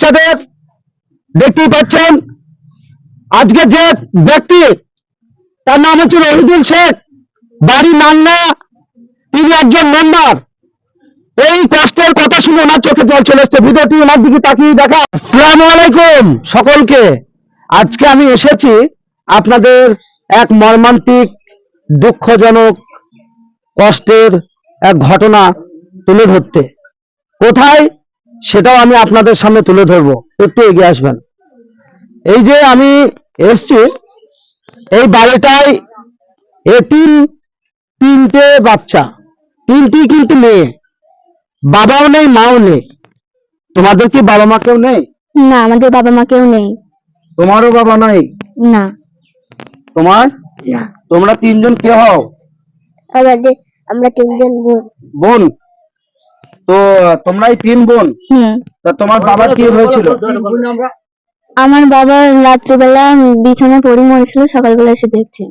বাচ্চাদের দেখতেই পাচ্ছেন। আজকে যে ব্যক্তি, তার নাম হচ্ছে রহিদুল শেখ, বাড়ি নান্না তিনি একজন মেম্বার এই কষ্টের কথা শুনে ওনার চোখে জল চলে এসছে। ভিডিওটি ওনার দিকে তাকিয়ে দেখা। আসসালামু আলাইকুম সকলকে। আজকে আমি এসেছি আপনাদের এক মর্মান্তিক, দুঃখজনক, কষ্টের এক ঘটনা তুলে ধরতে। কোথায়? সেটাও আমি আপনাদের সামনে তুলে ধরবো। একটু এগিয়ে আসবেন। এই যে আমি এসছি এই বাড়িটায় এতিম তিনটে বাচ্চা। তিনটি কিন্তু মেয়ে। বাবাও নেই মাও নেই। তোমাদের কি বাবা মা কেউ নেই? না আমাদের বাবা মা কেউ নেই। তোমারও বাবা নাই? না। তোমার? না। তোমরা তিনজন কে হও? আমাদের আমরা তিনজন বোন। বোন? তো তোমরা এই তিন বোন। তা তোমার বাবার কি হয়েছিল? আমার বাবা রাত্রিবেলা বিছানায় পড়ে মরেছিল সকালবেলা এসে দেখছি।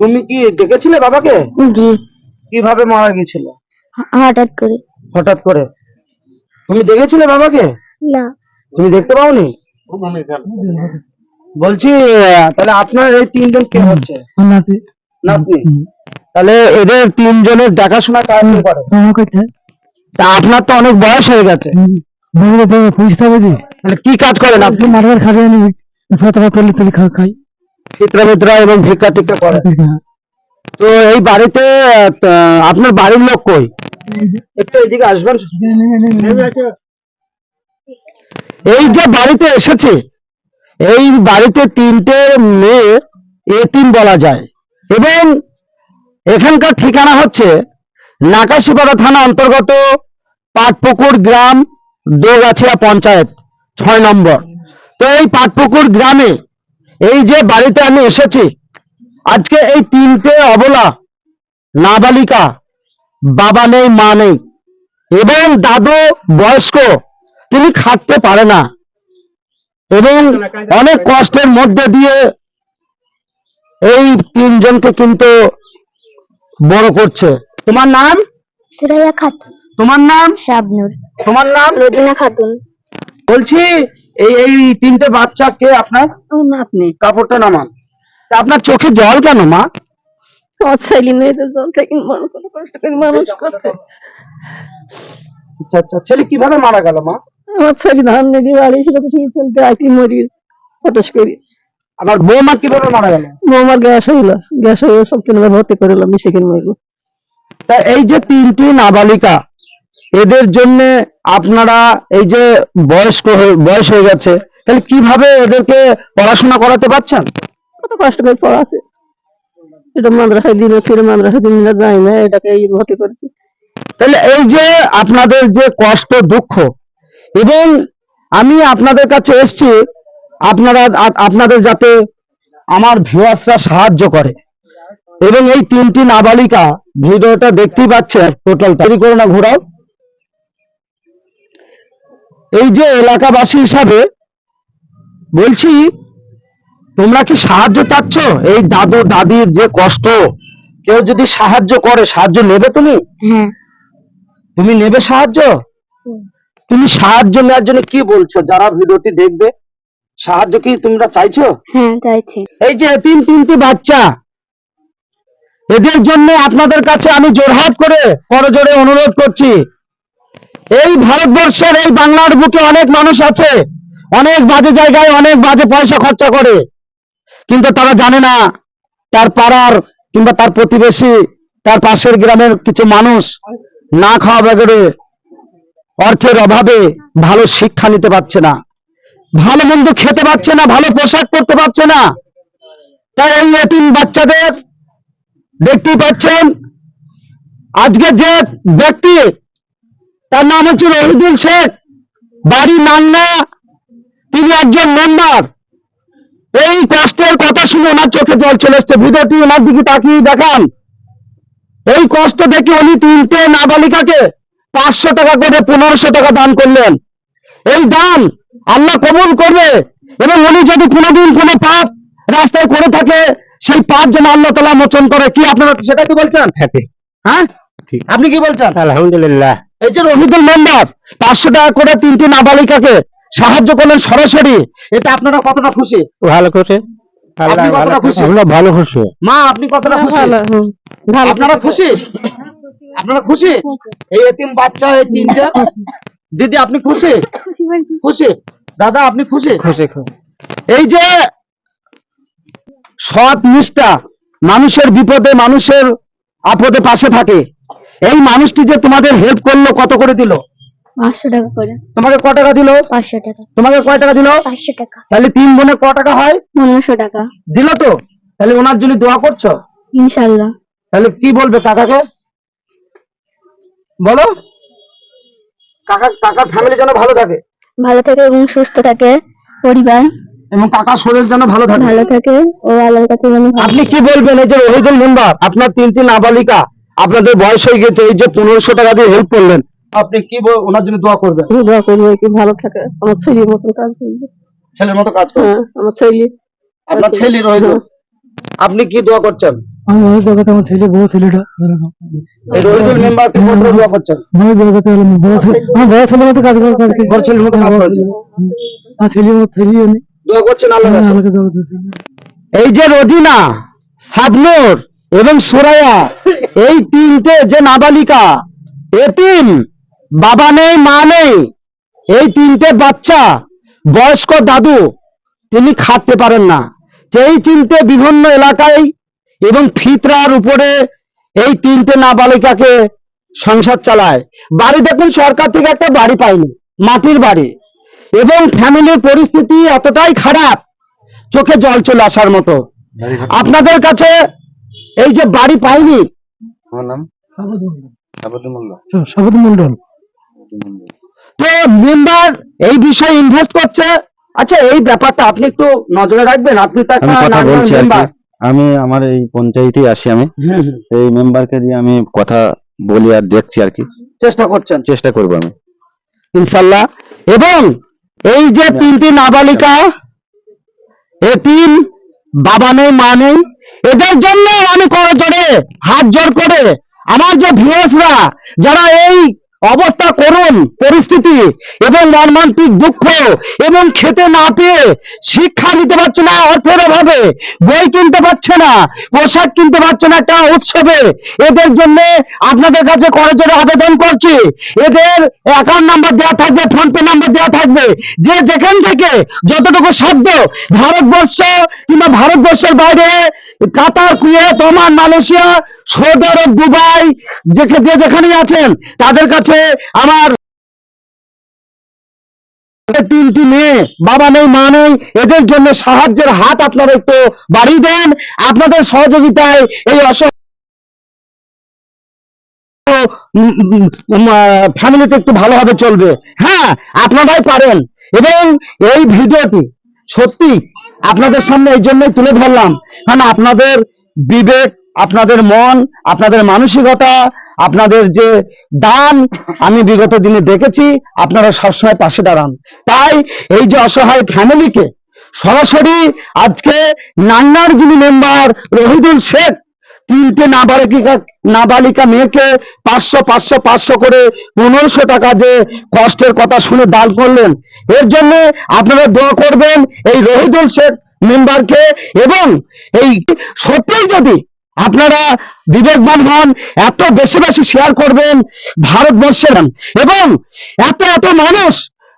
তুমি কি দেখেছিলে বাবাকে? জি। কীভাবে মারা গেছিল হঠাৎ করে। হঠাৎ করে? তুমি দেখেছিলে বাবাকে? না। তুমি দেখতে পাওনি? বলছি তাহলে আপনার এই তিনজন কে হচ্ছে? নাতনি। তাহলে এদের তিনজনের দেখাশোনা কার করে? তা আপনার তো অনেক বয়স হয়ে গেছে। কি কাজ করেন আপনি? টিক্ষা করেন। তো এই বাড়িতে আপনার বাড়ির লোক কই? আসবেন। এই যে বাড়িতে এসেছে, এই বাড়িতে তিনটে মেয়ে এতিম বলা যায়। এবং এখানকার ঠিকানা হচ্ছে নাকাশিপাড়া থানা অন্তর্গত পাটপুকুর গ্রাম দোগাছিয়া পঞ্চায়েত ছয় নম্বর। তো এই পাটপুকুর গ্রামে এই যে বাড়িতে আমি এসেছি, আজকে এই তিনটে অবলা নাবালিকা বাবা নেই, মা নেই এবং দাদু বয়স্ক তিনি খাটতে পারে না এবং অনেক কষ্টের মধ্যে দিয়ে এই তিনজনকে কিন্তু বড় করছে। তোমার নাম? সুরাইয়া খাতুন। তোমার নাম? শাবনুর। তোমার নাম? রোজিনা খাতুন। বলছি এই এই তিনটে বাচ্চা কে আপনার? নাতনি কাপড়টা নামান। তা আপনার চোখে জল কেন মা? আমার ছেলে মেয়েদের জল থেকে মানুষ কত কষ্ট করে মানুষ করছে। আচ্ছা আচ্ছা ছেলে কীভাবে মারা গেল মা? আমার ছেলে ধান নিয়ে বাড়ি ছিল তো ঠিক চলতে আইতি মরিস হঠাৎ করে আমার বৌমা কীভাবে মারা গেল? আমার গ্যাস হইল গ্যাস হয়ে সব তিনবার ভর্তি করলাম সেখানে মরলো তা এই যে তিনটি নাবালিকা এদের জন্য আপনারা এই যে বয়স্ক বয়স হয়ে গেছে তাহলে কীভাবে এদেরকে পড়াশোনা করাতে পারছেন? কত কষ্ট করে পড়া আছে। এটা মাদ্রাসায় দিনে ফিরে মাদ্রাসায় দিনে যায় না এটাকে এই ভর্তি করেছে। তাহলে এই যে আপনাদের যে কষ্ট দুঃখ এবং আমি আপনাদের কাছে এসেছি আপনারা আপনাদের যাতে আমার ভিউয়ার্সরা সাহায্য করে। এবং এই তিনটি নাবালিকা ভিডিওটা দেখতেই পাচ্ছেন টোটাল তৈরি করে না ঘোরাও। এই যে এলাকাবাসী হিসাবে বলছি তোমরা কি সাহায্য চাচ্ছ? এই দাদু দাদির যে কষ্ট কেউ যদি সাহায্য করে সাহায্য নেবে তুমি? হ্যাঁ। তুমি নেবে সাহায্য? তুমি সাহায্য নেওয়ার জন্য কি বলছো? যারা ভিডিওটি দেখবে সাহায্য কি তোমরা চাইছো? হ্যাঁ চাইছি। এই যে তিন তিনটি বাচ্চা এদের জন্য আপনাদের কাছে আমি জোরহাট করে করজোরে অনুরোধ করছি। এই ভারতবর্ষের এই বাংলার বুকে অনেক মানুষ আছে অনেক বাজে জায়গায় অনেক বাজে পয়সা খরচা করে। কিন্তু তারা জানে না তার পাড়ার কিংবা তার প্রতিবেশী তার পাশের গ্রামের কিছু মানুষ না খাওয়া বেগরে অর্থের অভাবে ভালো শিক্ষা নিতে পারছে না। ভালো মন্দ খেতে পারছে না, ভালো পোশাক পরতে পারছে না। তাই এই এতিম বাচ্চাদের দেখতেই পাচ্ছেন, আজকে যে ব্যক্তি, তার নাম হচ্ছে রহিদুল শেখ, বাড়ি নান্না তিনি একজন মেম্বার এই কষ্টের কথা শুনে ওনার চোখে জল চলে এসছে। ভিডিওটি ওনার দিকে তাকিয়ে দেখান। এই কষ্ট দেখে উনি তিনটে নাবালিকাকে পাঁচশো টাকা করে, পনেরোশো টাকা দান করলেন। এই দান আল্লাহ কবুল করবে এবং উনি যদি কোনোদিন কোনো পাপ রাস্তায় করে থাকে সেই পাপ যেন আল্লাহ তালা মোচন করে। কি আপনারা সেটা কি বলছেন? হ্যাঁ? আপনি কি বলছেন? আলহামদুলিল্লাহ। এই যে রহিদুল মেম্বার পাঁচশো টাকা করে তিনটি নাবালিকাকে সাহায্য করলেন সরাসরি এটা আপনারা কতটা খুশি? ভালো খুশি। খুশি? আমরা ভালো খুশি। মা আপনি কতটা খুশি? হুম, ভালো আপনারা খুশি। আপনারা খুশি? এই এতিম বাচ্চা এই তিনটা দিদি আপনি খুশি? খুশি দাদা আপনি খুশি? খুশি খুশি। এই যে সৎ নিষ্ঠা মানুষের বিপদে মানুষের আপদে পাশে থাকে। এই মানুষটি যে তোমাদের হেল্প করল কত করে দিল? পাঁচশো টাকা করে। তোমাকে ক টাকা দিল? পাঁচশো টাকা। তোমাকে কয় টাকা দিল? পাঁচশো টাকা। তাহলে তিন বোনে ক টাকা হয়? পনেরোশো টাকা। দিল তো? তাহলে ওনার জন্য দোয়া করছ? ইনশাল্লাহ। তাহলে কি বলবে কাকাকে? বলো। কাকা কাকার ফ্যামিলি যেন ভালো থাকে। ভালো থাকে এবং সুস্থ থাকে পরিবার। এবং কাকার শরীর যেন ভালো থাকে। ভালো থাকে ও আল্লাহর কাছে যেন আপনি কি বলবেন এই যে রহিদুল মেম্বার আপনার তিনটি নাবালিকা আপনাদের বয়স হয়ে গেছে এই যে পনেরোশো টাকা দিয়ে হেল্প করলেন আপনি কি ওনার জন্য দোয়া করবেন? আমি দোয়া করব কি ভালো থাকে আমার ছেলের মতন কাজ করবে। ছেলের মতো কাজ করবেন হ্যাঁ আমার ছেলে। আপনার ছেলে রহিদুল আপনি কি দোয়া করছেন? আমি ওই জায়গাতে আমার ছেলে বউ ছেলেটা এই বউ ছেলে আমার মতো কাজ কাজ। আর মতো ছেলে যে রদিনা সাবনুর এবং সুরায়া এই তিনটে যে নাবালিকা এতিম বাবা নেই মা নেই এই তিনটে বাচ্চা বয়স্ক দাদু তিনি খাটতে পারেন না। সেই চিনতে বিভিন্ন এলাকায় এবং ফিতরার উপরে এই তিনটে নাবালিকাকে সংসার চালায়। বাড়ি দেখুন সরকার থেকে একটা বাড়ি পায়নি মাটির বাড়ি। এবং ফ্যামিলির পরিস্থিতি এতটাই খারাপ চোখে জল চলে আসার মতো। আপনাদের কাছে এই যে বাড়ি পাইনি মন্ডল তো মেম্বার এই বিষয়ে ইনভেস্ট করছে। আচ্ছা এই ব্যাপারটা আপনি একটু নজরে রাখবেন আপনি তো একটা কথা আমি আমার এই পঞ্চায়েতেই আসি আমি। এই মেম্বারকে দিয়ে আমি কথা বলি আর দেখছি আর কি। চেষ্টা করছেন? চেষ্টা করব আমি। ইনশাল্লাহ। এবং এই যে তিনটি নাবালিকা এ তিন বাবা নেই মা নেই এদের জন্য আমি করজোরে হাত জোর করে আমার যে ভিউসরা যারা এই অবস্থা করুন, পরিস্থিতি এবং মর্মান্তিক দুঃখ এবং খেতে না পেয়ে শিক্ষা নিতে পারছে না, অর্থের অভাবে, বই কিনতে পারছে না, পোশাক কিনতে পারছে না একটা উৎসবে। এদের জন্য আপনাদের কাছে করজোরে আবেদন করছি। এদের অ্যাকাউন্ট নাম্বার দেওয়া থাকবে ফোন পে নাম্বার দেওয়া থাকবে। যে যেখান থেকে যতটুকু সাধ্য ভারতবর্ষ কিংবা ভারতবর্ষের বাইরে, Qatar, Kuwait, Oman, Malaysia, Saudi Arabia, Dubai, যে যেখানে আছেন, তাদের কাছে আমার তিনটি মেয়ে, বাবা নেই, মা নেই, এদের জন্য সাহায্যের হাত আপনারা একটু বাড়িয়ে দেন। আপনাদের সহযোগিতায় এই অসহ ফ্যামিলিটা একটু ভালোভাবে চলবে। হ্যাঁ আপনারাই পারেন। এবং এই ভিডিওটি সত্যি আপনাদের সামনে এই জন্যই তুলে ধরলাম। কারণ আপনাদের বিবেক, আপনাদের মন, আপনাদের মানসিকতা আপনাদের যে দান আমি বিগত দিনে দেখেছি, আপনারা সবসময় পাশে দাঁড়ান। তাই এই যে অসহায় ফ্যামিলিকে সরাসরি আজকে নান্নার যিনি মেম্বার, রহিদুল শেখ, তিনটে নাবালিকা নাবালিকা মেয়েকে পাঁচশো পাঁচশো পাঁচশো করে পনেরোশো টাকা যে কষ্টের কথা শুনে দান করলেন, এর জন্য আপনারা দোয়া করবেন এই রহিদুল শেখ মেম্বারকে এবং এই সত্যিই যদি আপনারা বিবেকবান হন এত বেশি বেশি শেয়ার করবেন ভারতবর্ষের। এবং এত এত মানুষ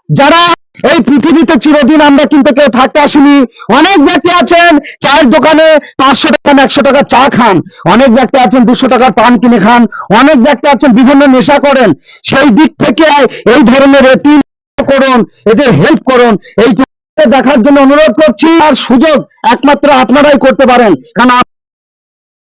যারা এই পৃথিবীতে চিরদিন আমরা কিন্তু কেউ থাকতে আসিনি। অনেক ব্যক্তি আছেন চায়ের দোকানে পাঁচশো টাকা একশো টাকা চা খান। অনেক ব্যক্তি আছেন দুশো টাকার পান কিনে খান। অনেক ব্যক্তি আছেন বিভিন্ন নেশা করেন। সেই দিক থেকে এই ধরনের এতিম করুন, এদের হেল্প করুন। এই দেখার জন্য অনুরোধ করছি, আর সুযোগ একমাত্র আপনারাই করতে পারেন। কারণ